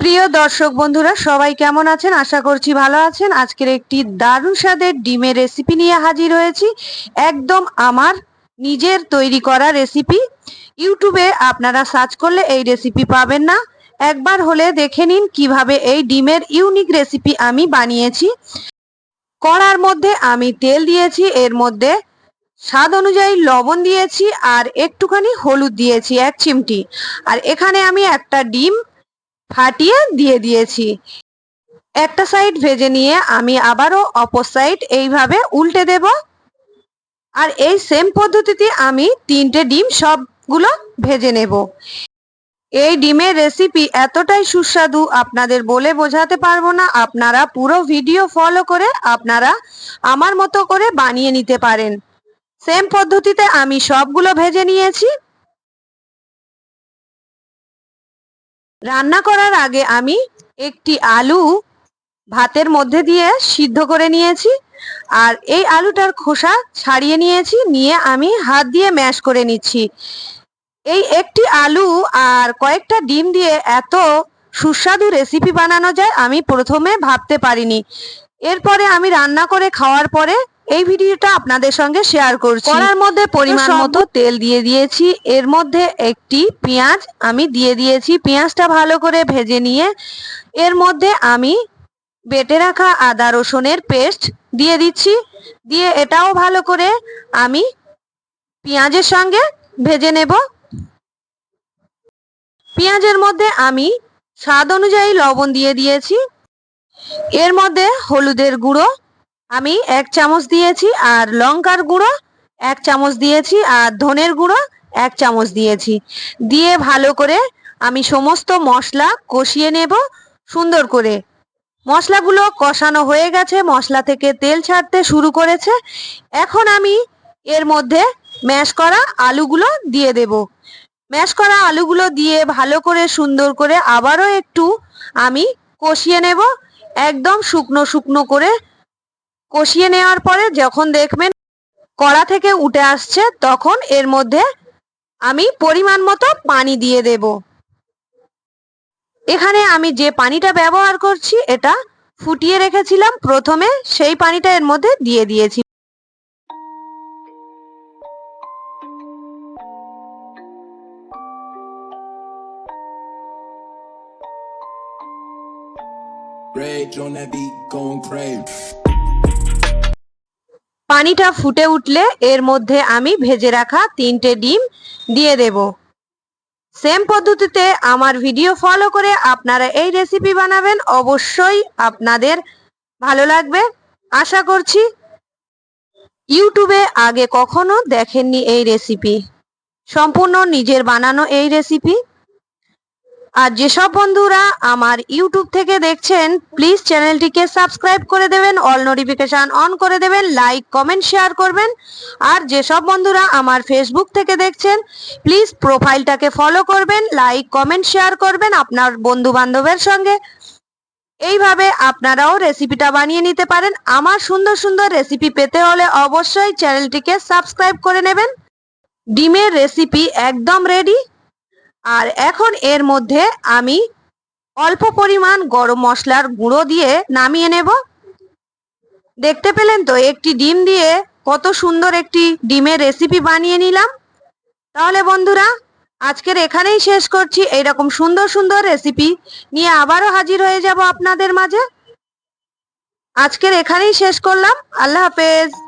প্রিয় দর্শক বন্ধুরা, সবাই কেমন আছেন? আশা করছি ভালো আছেন। আজকের একটি দারুণ স্বাদের ডিমের রেসিপি নিয়ে হাজির হয়েছি। একদম আমার নিজের তৈরি করা রেসিপি ইউটিউবে আপনারা সার্চ করলে এই রেসিপি পাবেন না। একবার হলে দেখে নিন কীভাবে এই ডিমের ইউনিক রেসিপি আমি বানিয়েছি। কড়ার মধ্যে আমি তেল দিয়েছি, এর মধ্যে স্বাদ অনুযায়ী লবণ দিয়েছি আর একটুখানি হলুদ দিয়েছি, এক চিমটি। আর এখানে আমি একটা ডিম ফাটিয়ে দিয়ে দিয়েছি। একটা সাইড ভেজে নিয়ে আমি আবারও অপর সাইড এইভাবে উল্টে দেব। আর এই সেম পদ্ধতিতে আমি তিনটে ডিম সবগুলো ভেজে নেব। এই ডিমের রেসিপি এতটাই সুস্বাদু, আপনাদের বলে বোঝাতে পারব না। আপনারা পুরো ভিডিও ফলো করে আপনারা আমার মতো করে বানিয়ে নিতে পারেন। সেম পদ্ধতিতে আমি সবগুলো ভেজে নিয়েছি। রান্না করার আগে আমি একটি আলু ভাতের মধ্যে দিয়ে সিদ্ধ করে নিয়েছি আর এই আলুটার খোসা ছাড়িয়ে নিয়েছি, নিয়ে আমি হাত দিয়ে ম্যাশ করে নিচ্ছি। এই একটি আলু আর কয়েকটা ডিম দিয়ে এত সুস্বাদু রেসিপি বানানো যায় আমি প্রথমে ভাবতে পারিনি। এরপরে আমি রান্না করে খাওয়ার পরে এই ভিডিওটা আপনাদের সঙ্গে শেয়ার করছি। কড়ার মধ্যে পরিমাণ মতো তেল দিয়ে দিয়েছি। এর মধ্যে একটি পেঁয়াজ আমি দিয়ে দিয়েছি। পেঁয়াজটা ভালো করে ভেজে নিয়ে এর মধ্যে আমি বেটে রাখা আদা রসুনের পেস্ট দিয়ে দিচ্ছি। দিয়ে এটাও ভালো করে আমি পেঁয়াজের সঙ্গে ভেজে নেব। পেঁয়াজের মধ্যে আমি স্বাদ অনুযায়ী লবণ দিয়ে দিয়েছি। এর মধ্যে হলুদের গুঁড়ো আমি এক চামচ দিয়েছি, আর লঙ্কার গুঁড়ো এক চামচ দিয়েছি, আর ধনের গুঁড়ো এক চামচ দিয়েছি। দিয়ে ভালো করে আমি সমস্ত মশলা কষিয়ে নেব, সুন্দর করে। মশলাগুলো কষানো হয়ে গেছে, মশলা থেকে তেল ছাড়তে শুরু করেছে। এখন আমি এর মধ্যে ম্যাশ করা আলুগুলো দিয়ে দেব। ম্যাশ করা আলুগুলো দিয়ে ভালো করে সুন্দর করে আবারও একটু আমি কষিয়ে নেব, একদম শুকনো শুকনো করে কষিয়ে নেওয়ার পরে যখন দেখবেন কড়া থেকে উঠে আসছে তখন এর মধ্যে আমি পরিমাণ মতো পানি দিয়ে দেব। এখানে আমি যে পানিটা ব্যবহার করছি এটা ফুটিয়ে রেখেছিলাম। প্রথমে সেই পানিটা এর মধ্যে দিয়ে দিয়েছি। Rage on that beat, going crazy. পানিটা ফুটে উঠলে এর মধ্যে আমি ভেজে রাখা তিনটে ডিম দিয়ে দেব। সেম পদ্ধতিতে আমার ভিডিও ফলো করে আপনারা এই রেসিপি বানাবেন। অবশ্যই আপনাদের ভালো লাগবে। আশা করছি ইউটিউবে আগে কখনো দেখেননি এই রেসিপি সম্পূর্ণ নিজের বানানো এই রেসিপি আর যেসব বন্ধুরা আমার ইউটিউব থেকে দেখছেন প্লিজ চ্যানেলটিকে সাবস্ক্রাইব করে দেবেন অল নোটিফিকেশন অন করে দেবেন লাইক কমেন্ট শেয়ার করবেন। আর যেসব বন্ধুরা আমার ফেসবুক থেকে দেখছেন প্লিজ প্রোফাইলটাকে ফলো করবেন লাইক কমেন্ট শেয়ার করবেন আপনার বন্ধু বান্ধবের সঙ্গে। এইভাবে আপনারাও রেসিপিটা বানিয়ে নিতে পারেন। আমার সুন্দর সুন্দর রেসিপি পেতে হলে অবশ্যই চ্যানেলটিকে সাবস্ক্রাইব করে নেবেন। ডিমের রেসিপি একদম রেডি আর এখন এর মধ্যে আমি অল্প পরিমাণ গরম মশলার গুঁড়ো দিয়ে নামিয়ে নেব। দেখতে পেলেন তো, একটি ডিম দিয়ে কত সুন্দর একটি ডিমের রেসিপি বানিয়ে নিলাম। তাহলে বন্ধুরা, আজকের এখানেই শেষ করছি। এইরকম সুন্দর সুন্দর রেসিপি নিয়ে আবারও হাজির হয়ে যাব আপনাদের মাঝে। আজকের এখানেই শেষ করলাম। আল্লাহ হাফেজ।